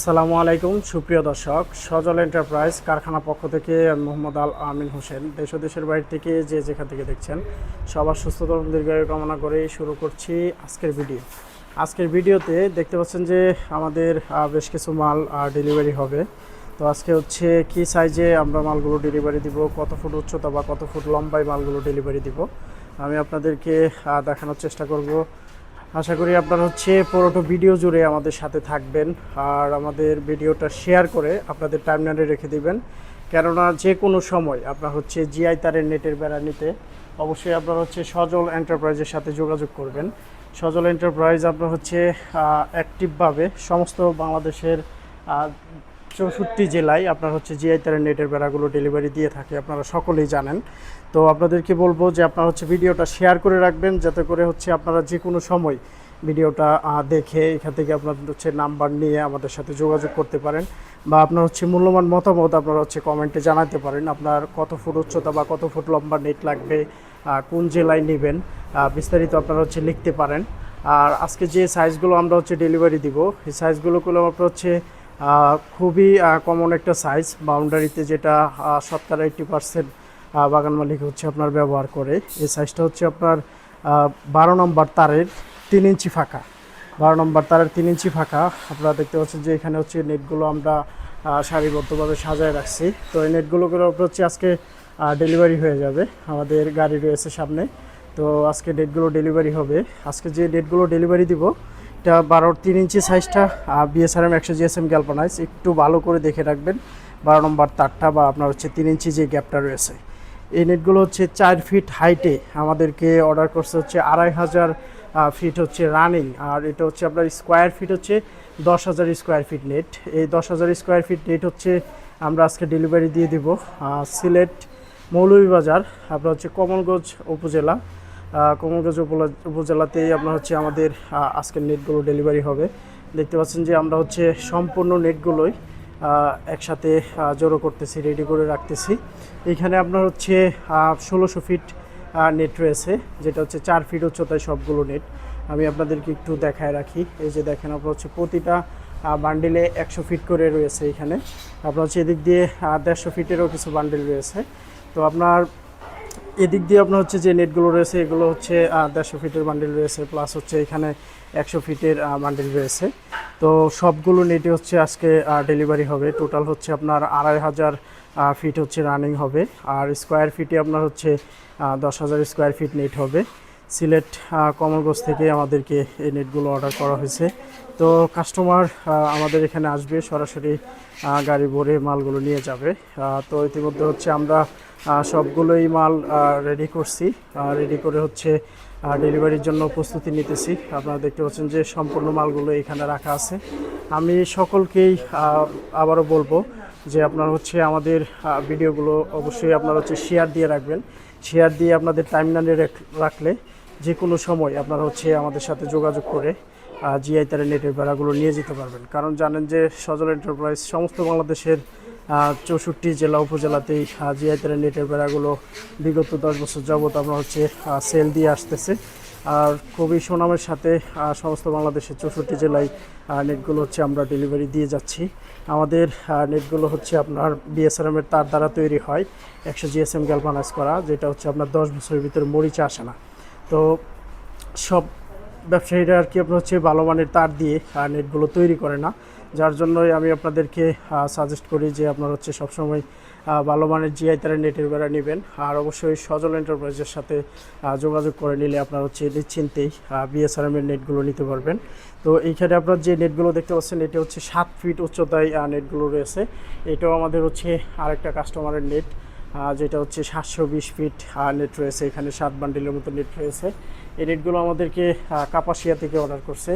আসসালামু আলাইকুম, সুপ্রিয় দর্শক। সজল এন্টারপ্রাইজ কারখানা পক্ষ থেকে মোহাম্মদ আল আমিন হোসেন। দেশ দেশের বাইরে থেকে যে যেখান থেকে দেখছেন, সবার সুস্থতা দীর্ঘায়ু কামনা করে শুরু করছি আজকের ভিডিও। আজকের ভিডিওতে দেখতে পাচ্ছেন যে আমাদের বেশ কিছু মাল ডেলিভারি হবে। তো আজকে হচ্ছে কি সাইজে আমরা মালগুলো ডেলিভারি দিব, কত ফুট উচ্চতা বা কত ফুট লম্বায় মালগুলো ডেলিভারি দিব, আমি আপনাদেরকে দেখানোর চেষ্টা করব। আশা করি আপনার হচ্ছে পুরোটো ভিডিও জুড়ে আমাদের সাথে থাকবেন আর আমাদের ভিডিওটা শেয়ার করে আপনাদের টাইমলাইনে রেখে দিবেন। কেননা যে কোনো সময় আপনার হচ্ছে জিআই তারের নেটের বেড়া নিতে অবশ্যই আপনার হচ্ছে সজল এন্টারপ্রাইজের সাথে যোগাযোগ করবেন। সজল এন্টারপ্রাইজ আপনার হচ্ছে অ্যাক্টিভভাবে সমস্ত বাংলাদেশের চৌষট্টি জেলায় আপনার হচ্ছে জিআই তারের নেটের বেড়াগুলো ডেলিভারি দিয়ে থাকে, আপনারা সকলেই জানেন। তো আপনাদেরকে বলব যে আপনারা হচ্ছে ভিডিওটা শেয়ার করে রাখবেন, যাতে করে হচ্ছে আপনারা যে কোনো সময় ভিডিওটা দেখে এখান থেকে আপনার হচ্ছে নাম্বার নিয়ে আমাদের সাথে যোগাযোগ করতে পারেন বা আপনার হচ্ছে মূল্যবান মতামত আপনারা হচ্ছে কমেন্টে জানাতে পারেন, আপনার কত ফুট উচ্চতা বা কত ফুট লম্বা নেট লাগবে কোন জেলায় নেবেন বিস্তারিত আপনারা হচ্ছে লিখতে পারেন। আর আজকে যে সাইজগুলো আমরা হচ্ছে ডেলিভারি দিব এই সাইজগুলো করলে আপনার হচ্ছে খুবই কমন একটা সাইজ বাউন্ডারিতে যেটা সত্তর এইটটি পার্সেন্ট বাগান মালিক হচ্ছে আপনার ব্যবহার করে। এই সাইজটা হচ্ছে আপনার বারো নম্বর তারের তিন ইঞ্চি ফাঁকা। বারো নম্বর তারের তিন ইঞ্চি ফাঁকা। আপনারা দেখতে পাচ্ছেন যে এখানে হচ্ছে নেটগুলো আমরা সারিবদ্ধভাবে সাজায় রাখছি। তো এই নেটগুলো করে হচ্ছে আজকে ডেলিভারি হয়ে যাবে। আমাদের গাড়ি রয়েছে সামনে। তো আজকে ডেটগুলো ডেলিভারি হবে। আজকে যে ডেটগুলো ডেলিভারি দিব এটা বারোর তিন ইঞ্চি সাইজটা বিএসআরএম একশো জিএসএম গ্যালপানাইজ একটু ভালো করে দেখে রাখবেন, বারো নম্বর তারটা বা আপনার হচ্ছে তিন ইঞ্চি যে গ্যাপটা রয়েছে। এই নেটগুলো হচ্ছে চার ফিট হাইটে আমাদেরকে অর্ডার করছে হচ্ছে আড়াই হাজার ফিট হচ্ছে রানিং আর এটা হচ্ছে আপনার স্কোয়ার ফিট হচ্ছে দশ হাজার স্কোয়ার ফিট নেট এই দশ হাজার স্কোয়ার ফিট নেট হচ্ছে আমরা আজকে ডেলিভারি দিয়ে দিব সিলেট মৌলভীবাজার, আপনার হচ্ছে কমলগঞ্জ উপজেলা। কমলগঞ্জ উপজেলাতেই আপনার হচ্ছে আমাদের আজকের নেটগুলো ডেলিভারি হবে। দেখতে পাচ্ছেন যে আমরা হচ্ছে সম্পূর্ণ নেটগুলোই একসাথে জড়ো করতেছি রেডি করে রাখতেছি। এখানে আপনার হচ্ছে ষোলোশো ফিট নেট রয়েছে, যেটা হচ্ছে চার ফিট উচ্চতায় সবগুলো নেট আমি আপনাদেরকে একটু দেখায় রাখি। এই যে দেখেন, আপনার হচ্ছে প্রতিটা বান্ডিলে একশো ফিট করে রয়েছে এখানে। আপনার হচ্ছে এদিক দিয়ে দেড়শো ফিটেরও কিছু বান্ডিল রয়েছে। তো আপনার এদিক দিয়ে আপনার হচ্ছে যে নেটগুলো রয়েছে, এগুলো হচ্ছে দেড়শো ফিটের বান্ডিল রয়েছে প্লাস হচ্ছে এখানে একশো ফিটের বান্ডিল রয়েছে। তো সবগুলো নেটে হচ্ছে আজকে ডেলিভারি হবে। টোটাল হচ্ছে আপনার আড়াই হাজার ফিট হচ্ছে রানিং হবে। আর স্কোয়ার ফিটে আপনার হচ্ছে দশ হাজার স্কোয়ার ফিট নেট হবে। সিলেট কমলগঞ্জ থেকে আমাদেরকে এই নেটগুলো অর্ডার করা হয়েছে। তো কাস্টমার আমাদের এখানে আসবে, সরাসরি গাড়ি ভরে মালগুলো নিয়ে যাবে। তো ইতিমধ্যে হচ্ছে আমরা সবগুলোই মাল রেডি করছি। রেডি করে হচ্ছে ডেলিভারির জন্য প্রস্তুতি নিতেছি। আপনারা দেখতে পাচ্ছেন যে সম্পূর্ণ মালগুলো এখানে রাখা আছে। আমি সকলকেই আবারও বলব যে আপনার হচ্ছে আমাদের ভিডিওগুলো অবশ্যই আপনারা হচ্ছে শেয়ার দিয়ে রাখবেন। শেয়ার দিয়ে আপনাদের টাইমলাইনে রাখলে যে কোনো সময় আপনারা হচ্ছে আমাদের সাথে যোগাযোগ করে জিআই তারের নেটের বেড়াগুলো নিয়ে যেতে পারবেন। কারণ জানেন যে সজল এন্টারপ্রাইজ সমস্ত বাংলাদেশের চৌষট্টি জেলা উপজেলাতেই জিআই নেটের বেড়াগুলো বিগত দশ বছর যাবত আমরা হচ্ছে সেল দিয়ে আসতেছে। আর খুবই সুনামের সাথে সমস্ত বাংলাদেশের চৌষট্টি জেলায় নেটগুলো হচ্ছে আমরা ডেলিভারি দিয়ে যাচ্ছি। আমাদের নেটগুলো হচ্ছে আপনার বিএসআরএম এর তার দ্বারা তৈরি হয়, একশো জিএসএম গ্যালভানাইজ করা, যেটা হচ্ছে আপনার দশ বছরের ভিতরে মরিচা আসে না। তো সব ব্যবসায়ীরা আর কি আপনার হচ্ছে ভালো মানের তার দিয়ে নেটগুলো তৈরি করে না। যার জন্যই আমি আপনাদেরকে সাজেস্ট করি যে আপনার হচ্ছে সবসময় ভালো মানের জিআই তারের নেটের বেড়া নেবেন। আর অবশ্যই সজল এন্টারপ্রাইজের সাথে যোগাযোগ করে নিলে আপনার হচ্ছে নিশ্চিন্তেই বিএসআরএম এর নেটগুলো নিতে পারবেন। তো এইখানে আপনার যে নেটগুলো দেখতে পাচ্ছেন, এটা হচ্ছে সাত ফিট উচ্চতায় নেটগুলো রয়েছে। এটাও আমাদের হচ্ছে আরেকটা কাস্টমারের নেট যেটা হচ্ছে সাতশো বিশ ফিট নেট রয়েছে। এখানে সাত বান্ডিলের মতো নেট রয়েছে। এই নেটগুলো আমাদেরকে কাপাসিয়া থেকে অর্ডার করছে।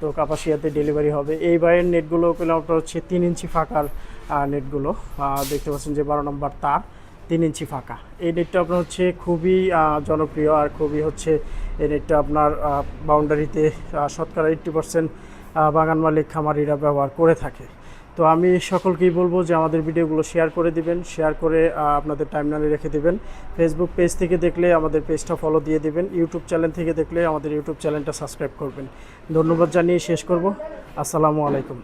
তো কাপাসিয়াতে ডেলিভারি হবে। এই বাইরের নেটগুলো পেলাম আপনার হচ্ছে তিন ইঞ্চি ফাঁকার নেটগুলো দেখতে পাচ্ছেন যে বারো নম্বর তার তিন ইঞ্চি ফাঁকা। এই নেটটা আপনার হচ্ছে খুবই জনপ্রিয় আর খুবই হচ্ছে এই নেটটা আপনার বাউন্ডারিতে শতকরা এইট্টি পার্সেন্ট বাগান মালিক খামারিরা ব্যবহার করে থাকে। তো আমি সকলকেই বলব যে আমাদের ভিডিওগুলো শেয়ার করে দিবেন শেয়ার করে আপনাদের টাইমলাইনে রেখে দিবেন। ফেসবুক পেজ থেকে দেখলে আমাদের পেজটা ফলো দিয়ে দিবেন। ইউটিউব চ্যানেল থেকে দেখলে আমাদের ইউটিউব চ্যানেলটা সাবস্ক্রাইব করবেন। ধন্যবাদ জানিয়ে শেষ করব। আসসালামু আলাইকুম।